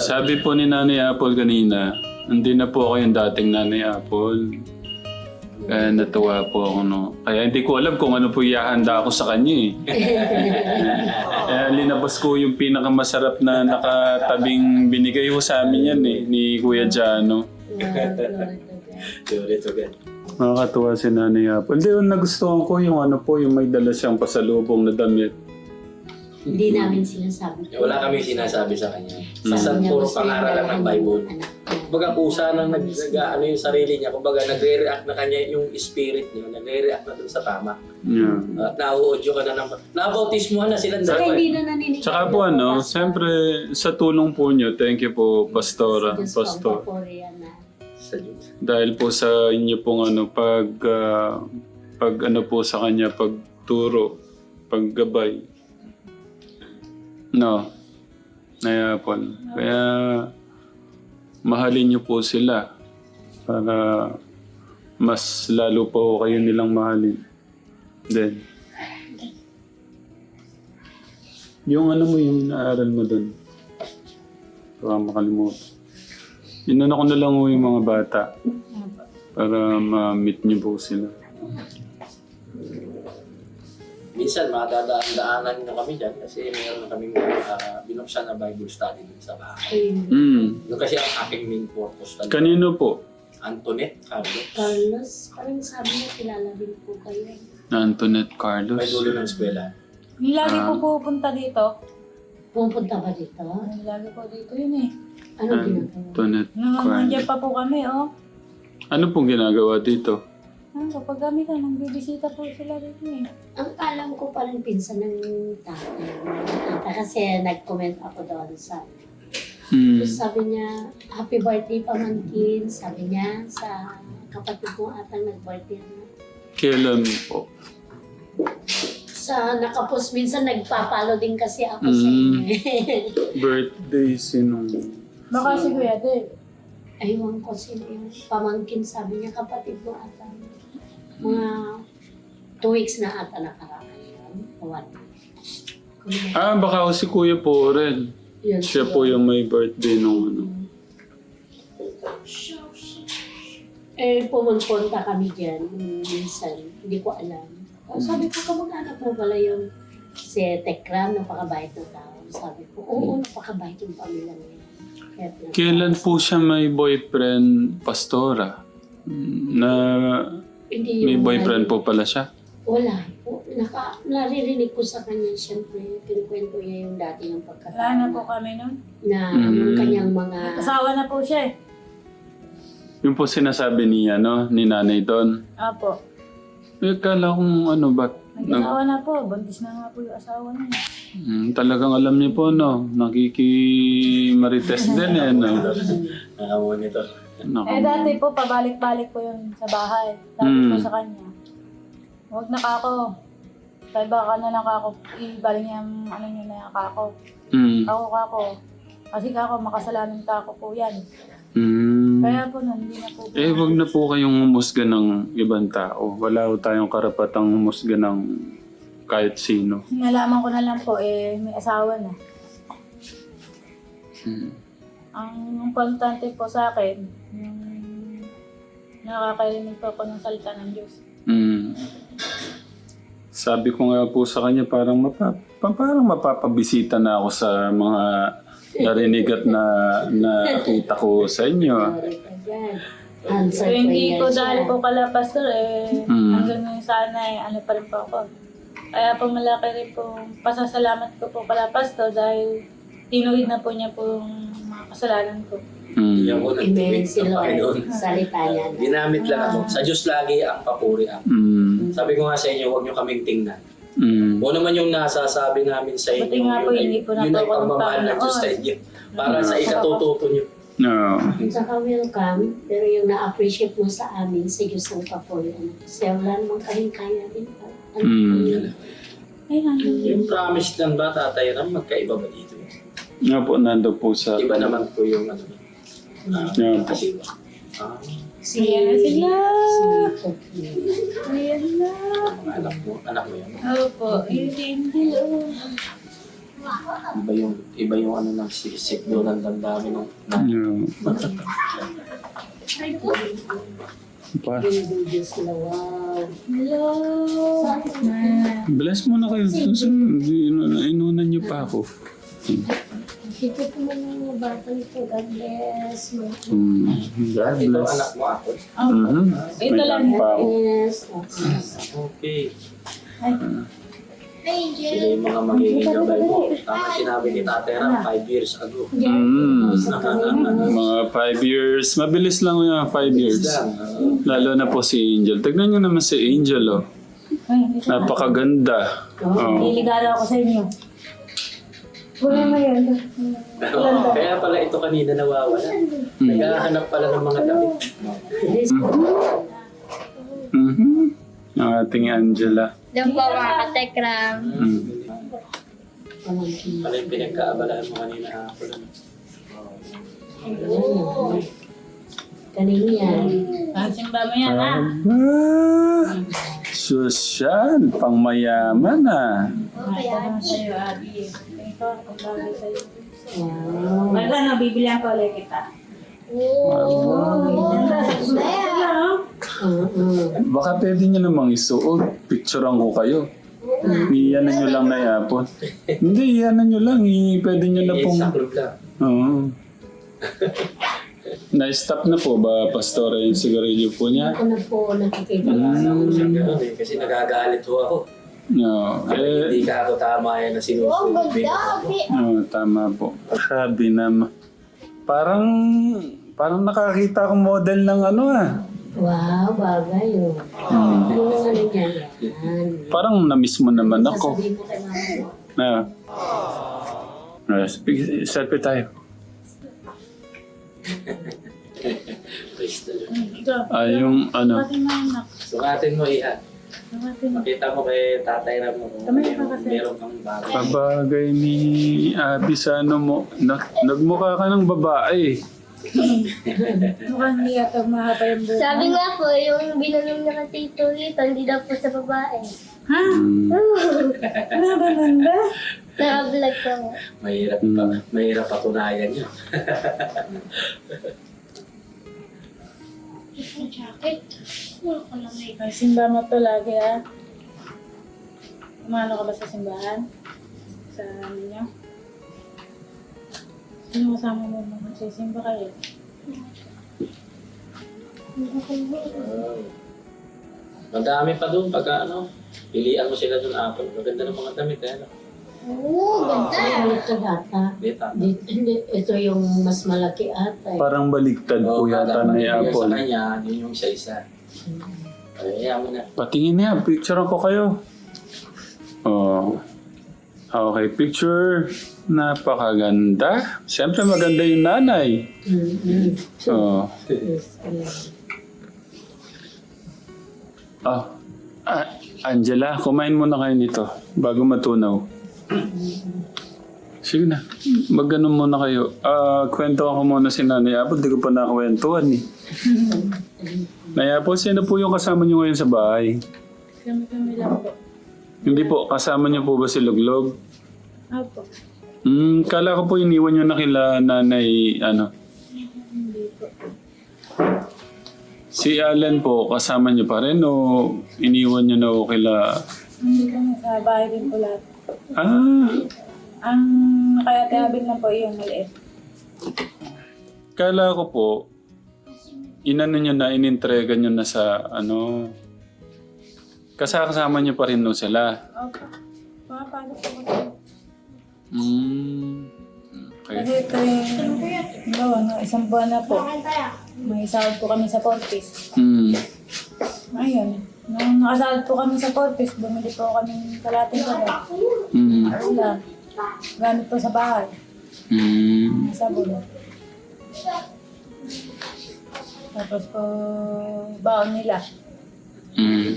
sabi po ni Nanay Apple kanina, hindi na po ako yung dating Nanay Apple. Kaya natuwa po ako, no. Kaya hindi ko alam kung ano po ihahanda ako sa kanya, eh. Kaya linabas ko yung pinakamasarap na nakatabing binigay ko sa amin yan, eh, ni Kuya Jano. To God. Nakakatuwa si Nanay Apple. Hindi, yung nagustuhan ko yung ano po, yung may dala siyang pasalubong na damit. Hindi namin sinasabi. Eh, Wala kami sinasabi sa kanya. Mm. Sa niya, puro pangaral lang ng Bible. anak. Kumbaga kusa nang nag, nag ano yung sarili niya. Kumbaga nagre-react na kanya yung spirit niya. Nagre-react na dun sa tama. Yeah. At nauudyo ka na naman. Nabautismuhan na sila Saka dalawa. hindi eh. na naninigaw. Tsaka po ano, siyempre sa tulong po nyo, thank you po, Pastora, Sa Diyos po ang Pastor. Dahil po sa inyo pong ano, pag, ah, pag ano po sa kanya, pagturo, paggabay. No. Naya po. Kaya, mahalin niyo po sila para mas lalo po kayo nilang mahalin. Then, yung ano mo, yung naaral mo dun. Baka makalimutan. Inano ko na lang yung mga bata para ma-meet niyo po sila. Minsan madadaan-daanan na kami dyan kasi meron na kaming uh, binuksan na Bible study dun sa bahay. Mm. Yung kasi ang aking main purpose talaga. Kanino po? Antoinette Carlos. Carlos, parang sabi niya kilala din po kayo. Na Antoinette Carlos. May dulo ng eskwela. Lagi Ah. po pupunta dito. Pumunta ba dito? Yung lagi po dito yun eh. Ano ginagawa? Antoinette Carlos. nandiyan pa po kami, oh. Ano pong ginagawa dito? Ah, kapag kami ka, nang bibisita po sila dito eh. Ang alam ko parang pinsan ng tatay. Ata kasi nag-comment ako doon sa Hmm. Tapos sabi niya, happy birthday pamangkin. Sabi niya sa kapatid ko atang nag-birthday na. Kailan po? Sa nakapost minsan nagpapalo din kasi ako sa Mm. inyo. Birthday sinong... Baka si Kuya Dave. Aywan ko sino yung pamangkin. Sabi niya kapatid mo ata. Mga two weeks na ata nakaraan yun. One week. Kung- Ah, baka ako si Kuya po rin. Yun Siya po yung may birthday nung ano. Eh, pumunta kami dyan minsan. Hindi ko alam. Oh, sabi ko, kamag-anak mo pala yung si Tekram, napakabait na tao. Sabi ko, oo, napakabait yung pamilya niya. Kaya pinag- Kailan po siya may boyfriend, Pastora? Na Hindi may yung- boyfriend po pala siya? Wala. po. Naka, naririnig ko sa kanya, siyempre, kinukwento niya yung dati ng pagkataon. Wala na po kami nun. Na Mm. yung kanyang mga... Asawa na po siya eh. Yung po sinasabi niya, no? Ni nanay doon. Apo. Eh, kala kong ano ba? Nag, Nag-asawa na po. Buntis na nga po yung asawa niya. Mm, talagang alam niyo po, no? Nakikimarites din, eh, no? Nakamuha nito. Naku. Eh dati po, pabalik-balik po yun sa bahay. Dati Mm. po sa kanya. Huwag na kako. Kaya baka na lang kako. Ibaling niya ang ano niya na kako. Mm. Ako kako. Kasi kako, makasalanan kako po yan. Mm. Kaya po nun, hindi na po. Eh, wag na po kayong humusga ng ibang tao. Wala po tayong karapatang humusga ng kahit sino. Nalaman ko na lang po, eh, may asawa na. Mm. Ang importante po sa akin, nakakarinig po ako ng salita ng Diyos. Mm. Sabi ko nga po sa kanya, parang, mapa, pa- parang mapapabisita na ako sa mga narinig at na nakita ko sa inyo. Answer So, hindi siya. dahil po kala pastor, eh, Mm. hanggang ngayon sana, eh, ano pa rin po ako. Kaya po malaki rin po, pasasalamat ko po kala pastor dahil tinuwid na po niya po yung mga kasalanan ko. Yan Mm. ko Amen, nagtuwid si ng Panginoon. Lord. Salita niya na. Ginamit lang ako. Sa Diyos lagi ang papuri ako. Mm. Sabi ko nga sa inyo, huwag nyo kaming tingnan. Mm. Kung naman yung nasasabi namin sa inyo, Buti nga po, yun ay, hindi po yun ay napapawa ng pagmamahal ng Diyos sa Panginoon. inyo. Para sa ikatututo nyo. No. Saka welcome, pero yung na-appreciate mo sa amin, sa Diyos ang papuri. Ano, Kasi wala namang kaming kaya din. Ano, Mm. Ay, nandun yun. Yung promise lang ba, tatay Ram, magkaiba ba dito? Nga po, nando po sa... Iba naman po yung ano. Ah, kasi ah, Si, Ayan na sila. Ayan na. anak mo, anak mo yan. Opo, yung angel, oh. Iba yung, iba yung ano ng sisik doon ng damdamin ng Yeah. Pa, Binibigyan sila, wow. Hello! bless mo na kayo. Inunan niyo pa ako. Dito po mga batang ito, God bless. Mga Hmm. God Ito bless. anak mo ako. Mhm. Ito May lang. pa ako. Yes. Okay. Ay, Sila yung mga magiging gabay mo. Tapos sinabi ni Tatay Ram, 5 years ago. Mm. Mga five years. Mabilis lang yung five years. Ah, Lalo na po si Angel. Tignan niyo naman si Angel, oh. Napakaganda. Oh. Liligado ako sa inyo. Wala mo yun. Kaya pala ito kanina nawawala. Naghahanap pala ng mga damit. Mhm. Ang ating Angela. Diyan po mga katekram. Mm. Pala yung pinagkaabalaan mo kanina hapon. ano? Kanino yan? Ang simba mo yan, ha? Aba! Sosyal, pangmayaman ah. Ito naman sa'yo, Abi. Ito, ang bagay sa'yo. Wow. Pagka nabibilihan ko ulit kita. Oo. Baka pwede nyo namang isuot. Picturean ko kayo. Iyanan nyo lang na yapon. Hindi, iyanan nyo lang. I, pwede nyo na pong... sa club lang. Oo. Na-stop na po ba, Pastora, yung sigarilyo po niya? Ako na po nakikita. Ganun eh, kasi nagagalit ho ako. No. Eh, Hindi ka ako tama yan na sinusubig ako. Oo, tama po. Grabe naman. Parang, parang nakakita akong model ng ano ah. Wow, bagay yun. Hmm. Yung ano niya yan. Parang na-miss mo naman ako. Sasabihin mo kay mama. Na. Uh, speak, selfie tayo. Ah, yung ano. Sukatin mo iha. Makita mo kay tatay na mo meron, kasi. meron kang bagay. Pabagay ni Abby sa ano mo. Na, nagmukha ka ng babae. Mukhang hindi ata mahaba yung buhok. Sabi nga po, yung binanong niya kay Tito Lito, hindi daw po sa babae. Ha? Hmm. Ano ba nanda? Naka-vlog po. Mahirap pa, mahirap patunayan yun. Jacket. Wala ko lang may Ang simba mo to lagi, ha? Umano ka ba sa simbahan? Sa ano niyo? Sino kasama mo mga magsisimba kayo? Ah. Madami pa doon pagka ano, pilian mo sila doon apple. Maganda ng mga damit eh. Ano? Oo, ganda. Ay, baliktad ata. Hindi, tama. Di- Hindi, ito yung mas malaki ata. eh. Parang baliktad po yata ibigay Sa Apple. kanya, yun yung isa-isa. Ay, mo na. Patingin niya, picturean ko kayo. Oh. Okay, picture. Napakaganda. Siyempre maganda yung nanay. Mm-hmm. Oh. Yes. Ah, ah, Angela, kumain muna kayo nito bago matunaw. Sige na, magano muna kayo. Ah, kwento ako muna si Nanay Apple, di ko pa nakakwentuhan eh. Nanay Apple, sino po yung kasama niyo ngayon sa bahay? Kami-kami lang po. Hindi po, kasama niyo po ba si Luglog? Opo. Hmm, kala ko po iniwan niyo na kila Nanay, ano. Hindi po. Si Allen po, kasama niyo pa rin o iniwan niyo na o kila... Hindi kami sa bahay din po lahat. Ah, Ang kaya tihabig lang po yung maliit. Kala ko po, inano nyo na, inintrega nyo na sa ano, kasama nyo pa rin no sila. Opo. Pumapasok po kasi. Mm. Kasi Okay. ito yung, no, no, isang buwan na po. May sahod po kami sa Portis. Mm. Ayun. Nung nakasahod po kami sa Portis, bumili po kami ng kalating sabon. Mm. Wala. Gamit po sa bahay. Mm. Sabon. Tapos po, baon nila. Mm.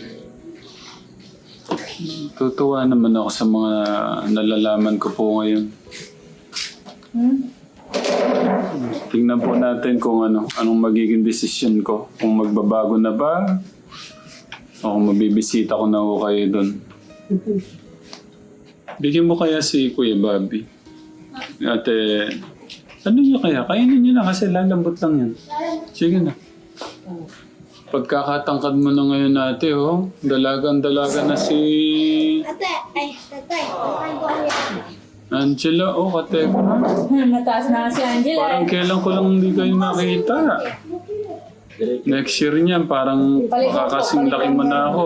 Tutuwa naman ako sa mga nalalaman ko po ngayon. Hmm? Tingnan po natin kung ano, anong magiging desisyon ko. Kung magbabago na ba, o kung mabibisita ko na ako kayo doon. Bigyan mo kaya si Kuya Bobby. Ate, ano niyo kaya? Kainin niyo na kasi lalambot lang yan. Sige na. Pagkakatangkad mo na ngayon ate, oh. Dalagang-dalaga na si Ate, ay, tatay. Tatay ko. Angela. Oh, kate. Mataas na si Angela. Parang kailan ko lang hindi kayo nakita. Next year niyan, parang makakasing laki mo na ako.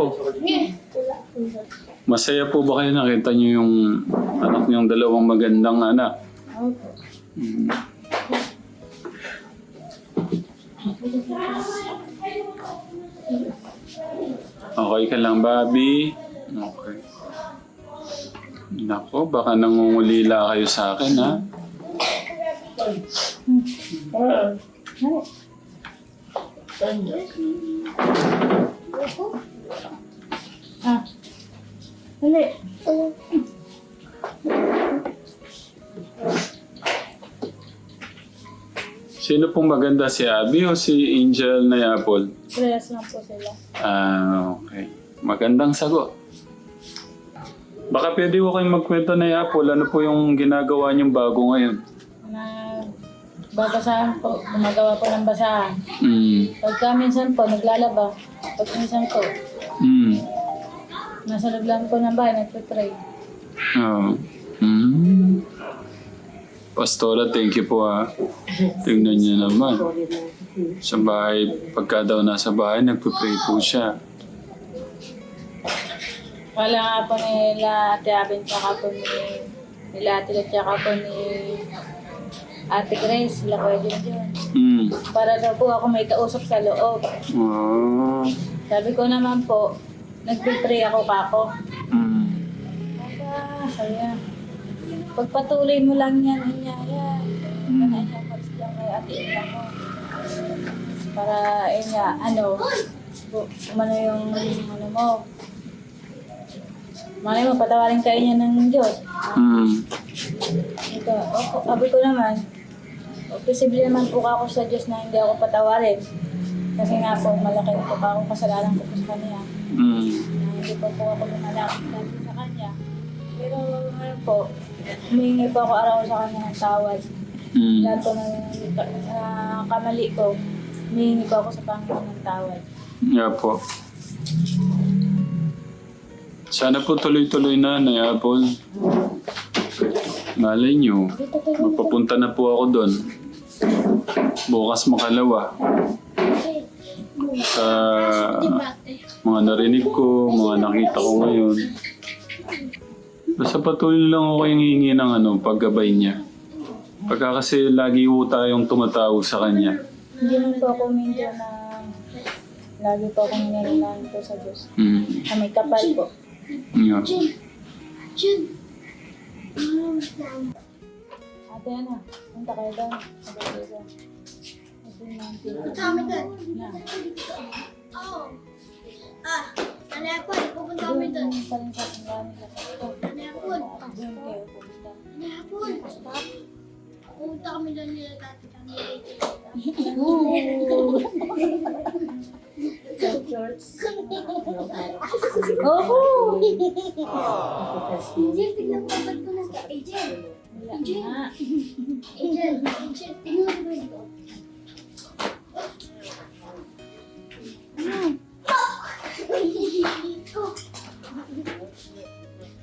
Masaya po ba kayo nakita niyo yung anak niyong dalawang magandang anak? Mm. Okay ka lang, Bobby? Okay. Nako, baka nangungulila kayo sa akin, ha? Ah. Hindi. Sino pong maganda, si Abby o si Angel na Apple? Prayers lang po sila. Ah, okay. Magandang sagot. Baka pwede ko kayong magkwento na Apple. Ano po yung ginagawa niyong bago ngayon? Babasahan po, gumagawa po ng basahan. Mm. Pagka minsan po, naglalaba. Pag minsan po, Mm. nasa loob lang po ng bahay, nagpipray. Oh. Mm. Pastora, thank you po ha. Tingnan niyo naman. Sa bahay, pagka daw nasa bahay, nagpipray po siya. Wala nga po nila Ate Abin, tsaka po ni nila Ate Lat, tsaka po ni Ate Grace, sila pwede yun. Mm. Para daw po ako may kausap sa loob. Oh. Sabi ko naman po, nagpipray ako kako. Mm. Ah, saya. Pagpatuloy mo lang yan, inyaya. Mm. Ano siya, pag lang kay ate ina mo. Para, inya, ano, bu- umano yung, ano mo. Malay mo, patawarin kayo niya ng Diyos. Mm. Ito, opo, sabi ko naman, posible naman po ako sa Diyos na hindi ako patawarin. Kasi nga po, malaki po pa akong kasalanan ko po sa Kanya. Mm. na hindi pa po ako lumalapit dati sa kanya. Pero ngayon po, humingi po ako araw sa kanya ng tawad. Mm. Lahat po ng uh, kamali ko, humingi po ako sa Panginoon ng tawad. Yeah po. Sana po tuloy-tuloy na, na Apple. Malay nyo, mapapunta na po ako doon. Bukas makalawa. Sa mga narinig ko, mga nakita ko ngayon. Basta patuloy lang ako yung hihingi ng ano, paggabay niya. Pagka kasi lagi po tayong tumatawag sa kanya. Hindi man po ako humingi na lagi po akong hinihilahin po sa Diyos. Mm. Na may kapal po. Yeah. Ate, ano? Punta kayo doon. Ko doon. Ito yung tito. Kami doon. Na. Oo. Ah, ano yan po? Pupunta kami doon. Doon pa rin sa. Ano yan po? Doon kayo pupunta. Ano yan po? Stop. Pupunta kami doon nila dati kami. Oh! Angel, tignan mo ba't ko na sa Angel? Wala nga. Angel, Angel, tignan mo ba ito?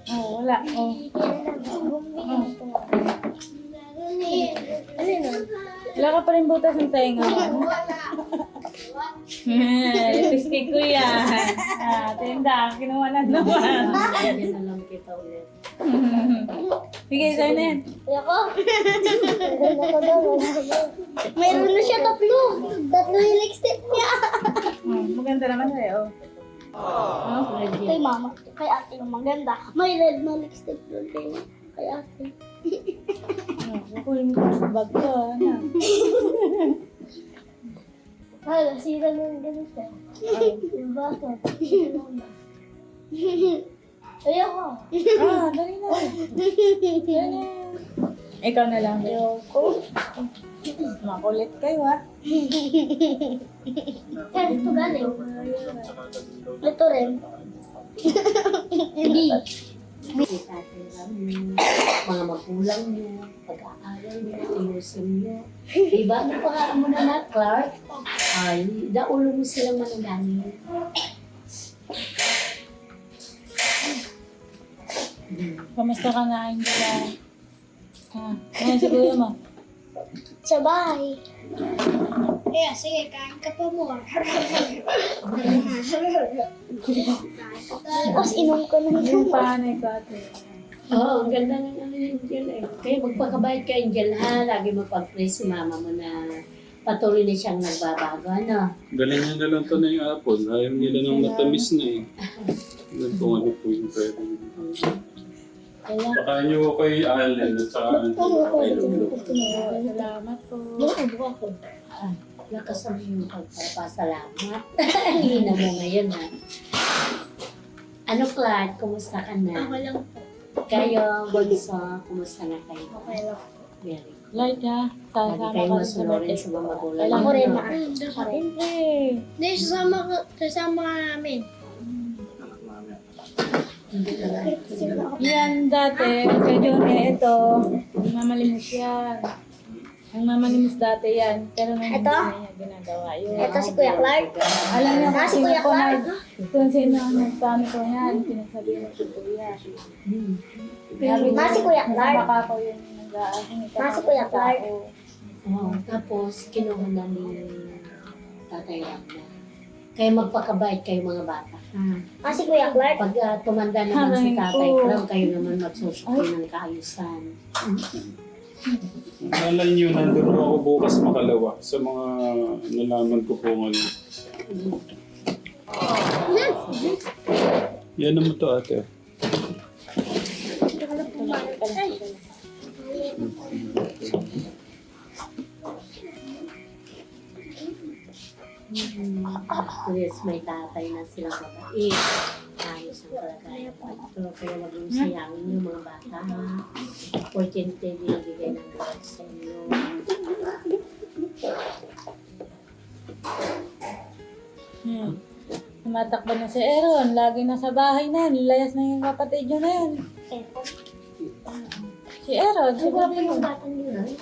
Oh, wala. Oh. Ano yun? Wala ka pa rin butas ng tenga. Lipstick ko yan. Ah, tinda. Kinuha na naman. Yan na lang kita ulit. Sige, sa'yo na yan. Ayoko. Ayoko daw, ayoko daw. Mayroon na siya tatlo. Tatlo yung lipstick niya. Hmm, maganda naman sa'yo. Oh. Kay mama, kay ate yung maganda. May red na lipstick doon kay, kay ate. Oh, Nakuhin ko sa bag ko. Ano? Ay, nasira na yung ganito. Yung baso. Ayoko. Ah, dali na. Dali na. Ikaw na lang. Ayoko. Makulit kayo, ha? Saan ito galing? Ito rin. Hindi. Mga magulang niyo, pag-aaral niyo, ayusin niyo. Diba? Ano pa mo na na, Clark? Ay, daulo mo silang manalangin. Kamusta ka na, Angela? Ha? Ano sa kuya mo? Sa bahay. Kaya, sige, kain ka pa mo. Tapos inom ko na Yung panay ko ate. Oo, oh, ang ganda ng ano yung Angel eh. Kaya magpakabayad ka Angel ha, lagi mo pag-pray si mama mo na patuloy na siyang nagbabago, ano? Galing nyo na lang to na yung apple. Ayaw nila ng matamis na eh. Alam ko ano po yung pwede. Baka nyo kay Allen at saka kay Lulu. Salamat po. ah, lakas ang iyong pagpapasalamat. Ang hina mo ngayon ha. Ano Clark, kumusta ka na? Ako lang po. Kayo, Bonso, kumusta na kayo? Okay lang. Very good. Light ha. Lagi Sasama kayo ka rin sa masunurin sa mga magulang. Ako rin, ma. Ako rin. Hindi, sasama ka, sasama ka namin. Yan dati, kay Johnny, ito, mamalimus yan. Ang mamalimus dati yan, pero ngayon Ito? hindi na niya ginagawa yun. Ito si Kuya Clark. Alam niyo Ah, kung si sino Kuya po Clark. nag, kung sino ang nagpano ko yan, pinasabi mo si Kuya. Hmm. Sabi Ma, si Kuya Clark. Baka ko yung nag-aasin. Ma, si Kuya Clark. Oo, tapos kinuha na ni Tatay Ram na. Kaya magpakabait kayo mga bata. Ah, si Kuya Clark. Pag ah, tumanda naman si Haray Tatay ko. Ram, kayo naman magsusuki ng kaayusan. Malay nyo, nandun ako bukas makalawa sa mga nalaman ko po ngayon. Yan naman to ate. Yes, may tatay na silang babae. Ayos ang kalagayan po ito. Kaya wag yung sayangin yung mga bata. Opportunity binibigay ng God sa inyo. Hmm. Tumatakbo na si Aaron, lagi na sa bahay na, nilayas na yung kapatid niyo na yun. Si Aaron, si Bobby yung mo. batang yun, ay.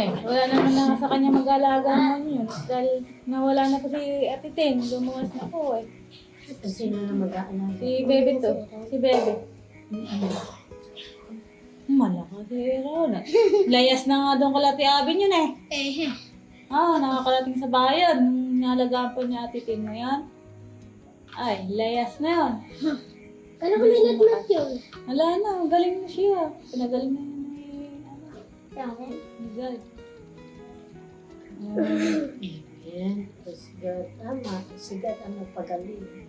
Eh, wala naman na sa kanya mag-alaga naman yun. Dahil nawala na po si Ate Tin, lumuwas na po eh. Ito sino na mag-aalala? Si Bebe to, si Bebe. Malaka si Aaron. Layas na nga doon kalati abin yun eh. Eh, Ah, nakakarating sa bayan. Nalagaan po niya Ate Tin na yan. Ay, layas na yun. kala ko nilagnat yun. Wala na, galing na siya. Pinagaling na yun ni, ano, ni God. Tama. Si God ang nagpagaling.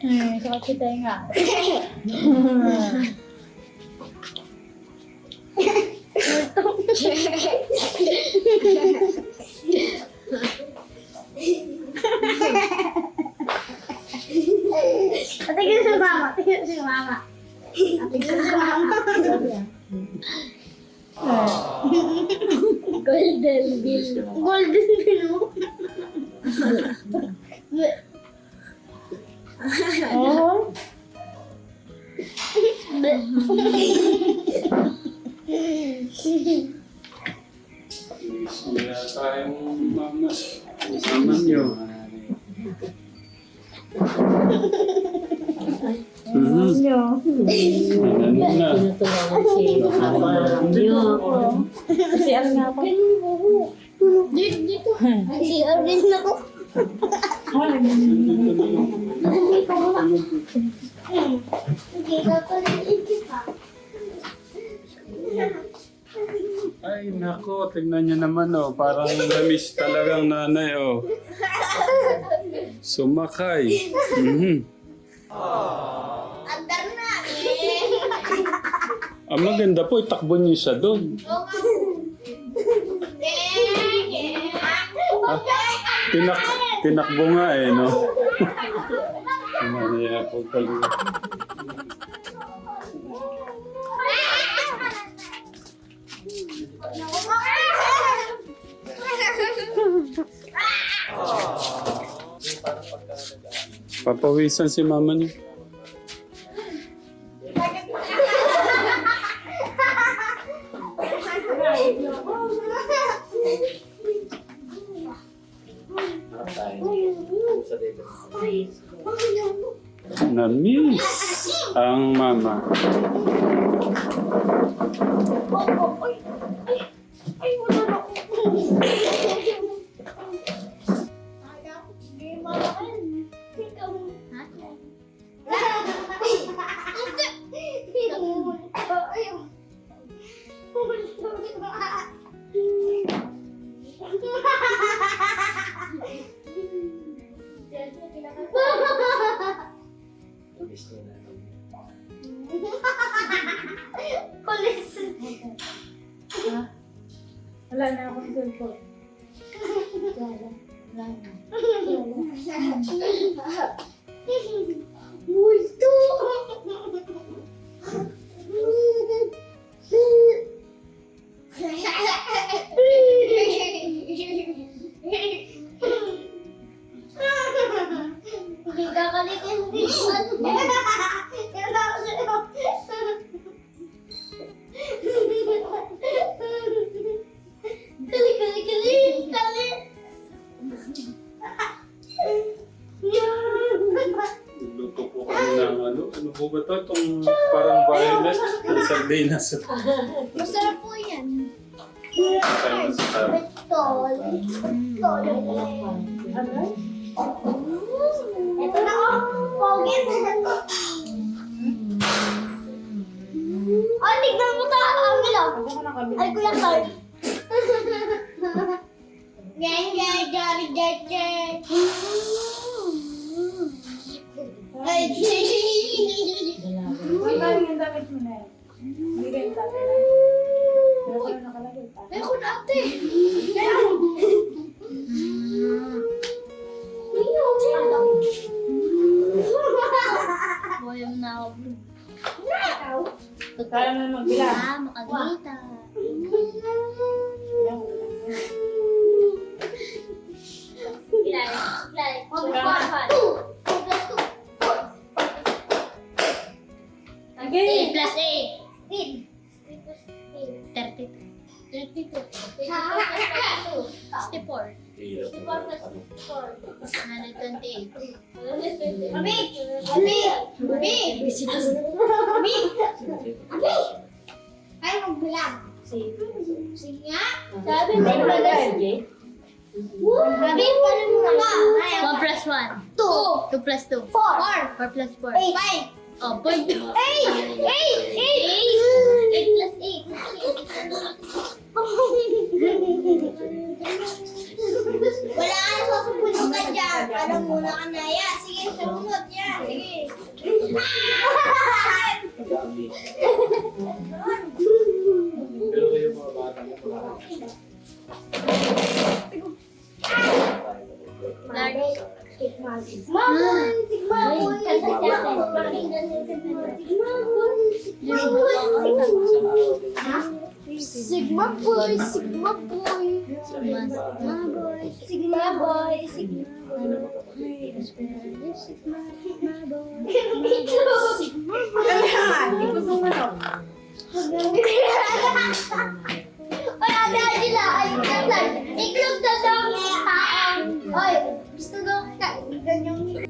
eh, sakit si Tenga. Kaya tayong mama. Sama nyo. Mhm. Nyo. Ano na. Tinutulungan si Mama ano nga ako. Dito, dito. Si Arvin na ko. Hindi ko muna. Hindi pa rin pa. Ay, nako, tignan niyo naman oh. Parang namiss talagang nanay oh. Sumakay. Mhm. Andar na. Eh. Ang maganda po, itakbo niyo siya doon. Tinak, tinakbo nga eh, no? Mamaya po Papawisan si mama niyo. Na-miss ang mama. Ay, wala na ako. Sardinas. Masarap po yan. Tol. Tol. Ito na oh. Pogi. Oh, tignan mo ta. Ang ilo. Ay, kuya Carl. Gang, gang, jolly, jolly, jolly. Ay, Uy, parang yung damit mo na yan. Hindi ka yung tatay na. Pero ano Ay, ko dati. Boy, na ako. Kaya mo magbilang. Ah, makagita. 64. 64 plus 64. 128. 128. Abi! Abi! Abi! Abi! Abi! Ay, magbilang. Sige nga. Sabi mo, magbilang. Abi, paano mo ba? 1 plus 1. 2. 2 2. 4. 4 4. 5. Oh, point. 8! 8! 8! 8 8. Wala ka na susunod ka dyan. Alam mo na ka na. Yan, sige, sumunod. Yan, sige. Pero kayo mga bata mo, wala Sigma boy, sigma boy. Sigma boy sigma boy Mas maboy, sig maboy, sig Kailangan, ikaw pong ano? Wala na sila, ay lang. Iklog na daw ang taong. Oy, gusto daw ganyan.